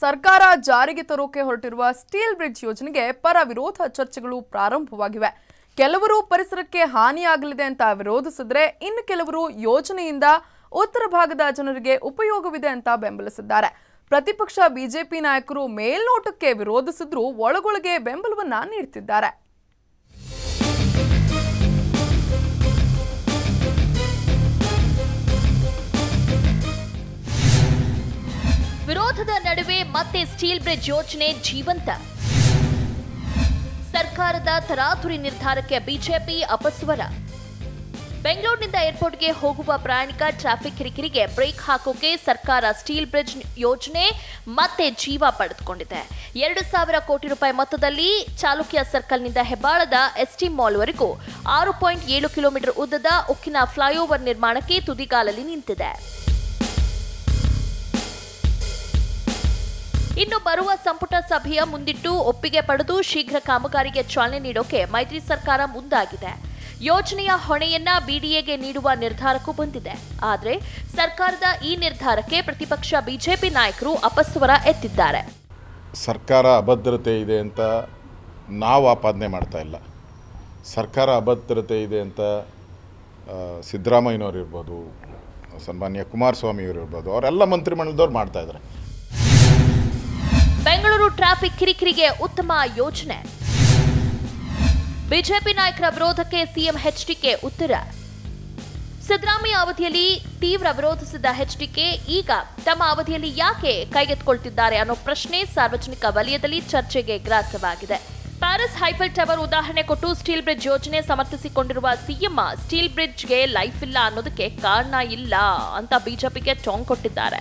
ಸರ್ಕಾರ ಜಾರಿಗೆ ತರೋಕೆ ಹೊರಟಿರುವ ಸ್ಟೀಲ್ ಬ್ರಿಡ್ಜ್ ಯೋಜನೆಗೆ ಪರ ವಿರೋಧ ಚರ್ಚೆಗಳು ಪ್ರಾರಂಭವಾಗಿವೆ. ಕೆಲವರು ಪರಿಸರಕ್ಕೆ ಹಾನಿಯಾಗಲಿದೆ ಅಂತ ವಿರೋಧಿಸಿದ್ರೆ ಇನ್ನು ಕೆಲವರು ಯೋಜನೆಯಿಂದ ಉತ್ತರ ಭಾಗದ ಜನರಿಗೆ ಉಪಯೋಗವಿದೆ ಅಂತ ಬೆಂಬಲಿಸಿದ್ದಾರೆ. ಪ್ರತಿಪಕ್ಷ ಬಿಜೆಪಿ ನಾಯಕರು ಮೇಲ್ನೋಟಕ್ಕೆ ವಿರೋಧಿಸಿದ್ರೂ ಒಳಗೊಳಗೆ ಬೆಂಬಲವನ್ನ ನೀಡ್ತಿದ್ದಾರೆ. ವಿರೋಧದ ನಡುವೆ ಮತ್ತೆ ಸ್ಟೀಲ್ ಬ್ರಿಡ್ಜ್ ಯೋಜನೆ ಜೀವಂತ. ಸರ್ಕಾರದ ತರಾತುರಿ ನಿರ್ಧಾರಕ್ಕೆ ಬಿಜೆಪಿ ಅಪಸ್ವರ. ಬೆಂಗಳೂರಿನಿಂದ ಏರ್ಪೋರ್ಟ್ಗೆ ಹೋಗುವ ಪ್ರಯಾಣಿಕ ಟ್ರಾಫಿಕ್ ಕಿರಿಕಿರಿಗೆ ಬ್ರೇಕ್ ಹಾಕೋಕೆ ಸರ್ಕಾರ ಸ್ಟೀಲ್ ಬ್ರಿಡ್ಜ್ ಯೋಜನೆ ಮತ್ತೆ ಜೀವ ಪಡೆದುಕೊಂಡಿದೆ. ಎರಡು ಸಾವಿರ ಕೋಟಿ ರೂಪಾಯಿ ಮೊತ್ತದಲ್ಲಿ ಚಾಲುಕ್ಯ ಸರ್ಕಲ್ನಿಂದ ಹೆಬ್ಬಾಳದ ಎಸ್ಟಿ ಮಾಲ್ವರೆಗೂ ಆರು ಪಾಯಿಂಟ್ ಏಳು ಕಿಲೋಮೀಟರ್ ಉದ್ದದ ಉಕ್ಕಿನ ಫ್ಲೈಓವರ್ ನಿರ್ಮಾಣಕ್ಕೆ ತುದಿಗಾಲಲ್ಲಿ ನಿಂತಿದೆ. ಇನ್ನು ಬರುವ ಸಂಪುಟ ಸಭೆಯ ಮುಂದಿಟ್ಟು ಒಪ್ಪಿಗೆ ಪಡೆದು ಶೀಘ್ರ ಕಾಮಗಾರಿಗೆ ಚಾಲನೆ ನೀಡೋಕೆ ಮೈತ್ರಿ ಸರ್ಕಾರ ಮುಂದಾಗಿದೆ. ಯೋಜನೆಯ ಹೊಣೆಯನ್ನ ಬಿಡಿಎಗೆ ನೀಡುವ ನಿರ್ಧಾರಕ್ಕೂ ಬಂದಿದೆ. ಆದರೆ ಸರ್ಕಾರದ ಈ ನಿರ್ಧಾರಕ್ಕೆ ಪ್ರತಿಪಕ್ಷ ಬಿಜೆಪಿ ನಾಯಕರು ಅಪಸ್ವರ ಎತ್ತಿದ್ದಾರೆ. ಸರ್ಕಾರ ಅಭದ್ರತೆ ಇದೆ ಅಂತ ನಾವು ಆಪಾದನೆ ಮಾಡ್ತಾ ಇಲ್ಲ. ಸರ್ಕಾರ ಅಭದ್ರತೆ ಇದೆ ಅಂತ ಸಿದ್ದರಾಮಯ್ಯನವ್ರು ಇರ್ಬೋದು, ಸನ್ಮಾನ್ಯ ಕುಮಾರಸ್ವಾಮಿಯವರು ಇರ್ಬೋದು, ಅವರೆಲ್ಲ ಮಂತ್ರಿಮಂಡಲದವ್ರು ಮಾಡ್ತಾ ಇದ್ದಾರೆ. ಬೆಂಗಳೂರು ಟ್ರಾಫಿಕ್ ಕಿರಿಕಿರಿಗೆ ಉತ್ತಮ ಯೋಜನೆ. ಬಿಜೆಪಿ ನಾಯಕರ ವಿರೋಧಕ್ಕೆ ಸಿಎಂ ಎಚ್ಡಿಕೆ ಉತ್ತರ. ಸಿದ್ದರಾಮಯ್ಯ ಅವಧಿಯಲ್ಲಿ ತೀವ್ರ ವಿರೋಧಿಸಿದ ಎಚ್ಡಿಕೆ ಈಗ ತಮ್ಮ ಅವಧಿಯಲ್ಲಿ ಯಾಕೆ ಕೈಗೆತ್ತಿಕೊಳ್ತಿದ್ದಾರೆ ಅನ್ನೋ ಪ್ರಶ್ನೆ ಸಾರ್ವಜನಿಕ ವಲಯದಲ್ಲಿ ಚರ್ಚೆಗೆ ಗ್ರಾಸವಾಗಿದೆ. ಪ್ಯಾರಿಸ್ ಹೈಫೆಲ್ ಟವರ್ ಉದಾಹರಣೆ ಕೊಟ್ಟು ಸ್ಟೀಲ್ ಬ್ರಿಡ್ಜ್ ಯೋಜನೆ ಸಮರ್ಥಿಸಿಕೊಂಡಿರುವ ಸಿಎಂ ಸ್ಟೀಲ್ ಬ್ರಿಡ್ಜ್ಗೆ ಲೈಫ್ ಇಲ್ಲ ಅನ್ನೋದಕ್ಕೆ ಕಾರಣ ಇಲ್ಲ ಅಂತ ಬಿಜೆಪಿಗೆ ಟಾಂಗ್ ಕೊಟ್ಟಿದ್ದಾರೆ.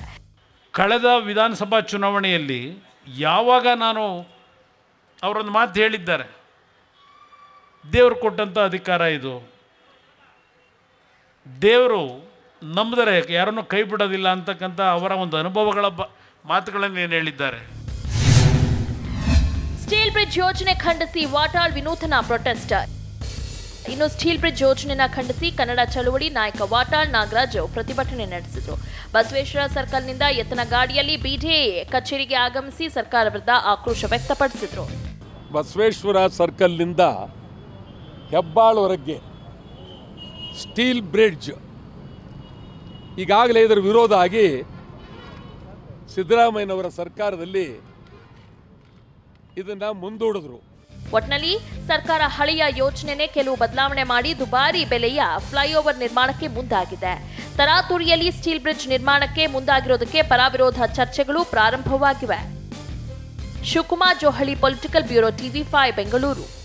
ಕಳೆದ ವಿಧಾನಸಭಾ ಚುನಾವಣೆಯಲ್ಲಿ ಯಾವಾಗ ನಾನು ಅವರೊಂದು ಮಾತು ಹೇಳಿದ್ದಾರೆ, ದೇವರು ಕೊಟ್ಟಂಥ ಅಧಿಕಾರ ಇದು. ದೇವರು ನಂಬಿದರೆ ಯಾರನ್ನು ಕೈ ಬಿಡೋದಿಲ್ಲ ಅಂತಕ್ಕಂಥ ಅವರ ಒಂದು ಅನುಭವಗಳ ಬ, ಮಾತುಗಳನ್ನು ಏನು ಹೇಳಿದ್ದಾರೆ. ಸ್ಟೀಲ್ ಬ್ರಿಡ್ಜ್ ಯೋಜನೆ ಖಂಡಿಸಿ ವಾಟಾಳ್ ವಿನೂತನ ಪ್ರೊಟೆಸ್ಟ್ ಇನ್ನು ಸ್ಟೀಲ್ ಬ್ರಿಡ್ಜ್ ಯೋಜನೆಯನ್ನು ಖಂಡಿಸಿ ಕನ್ನಡ ಚಳುವಳಿ ನಾಯಕ ವಾಟಾಳ್ ನಾಗರಾಜ್ ಪ್ರತಿಭಟನೆ ನಡೆಸಿದರು. ಬಸವೇಶ್ವರ ಸರ್ಕಲ್ನಿಂದ ಎತ್ತನ ಗಾಡಿಯಲ್ಲಿ ಬಿಡಿಎ ಕಚೇರಿಗೆ ಆಗಮಿಸಿ ಸರ್ಕಾರ ವಿರುದ್ಧ ಆಕ್ರೋಶ ವ್ಯಕ್ತಪಡಿಸಿದರು. ಬಸವೇಶ್ವರ ಸರ್ಕಲ್ನಿಂದ ಹೆಬ್ಬಾಳ್ವರೆಗೆ ಸ್ಟೀಲ್ ಬ್ರಿಡ್ಜ್ ಈಗಾಗಲೇ ಇದರ ವಿರೋಧ ಆಗಿ ಸಿದ್ದರಾಮಯ್ಯನವರ ಸರ್ಕಾರದಲ್ಲಿ ಇದನ್ನು ಮುಂದೂಡಿದ್ರು. ಒಟ್ನಲ್ಲಿ ಸರ್ಕಾರ ಹಳೆಯ ಯೋಜನೆನೇ ಕೆಲವು ಬದಲಾವಣೆ ಮಾಡಿ ದುಬಾರಿ ಬೆಲೆಯ ಫ್ಲೈಓವರ್ ನಿರ್ಮಾಣಕ್ಕೆ ಮುಂದಾಗಿದೆ. ತರಾತುರಿಯಲ್ಲಿ ಸ್ಟೀಲ್ ಬ್ರಿಡ್ಜ್ ನಿರ್ಮಾಣಕ್ಕೆ ಮುಂದಾಗಿರೋದಕ್ಕೆ ಪರಾವಿರೋಧ ಚರ್ಚೆಗಳು ಪ್ರಾರಂಭವಾಗಿವೆ. Shivakumar Johali, political bureau, TV five, Bengaluru.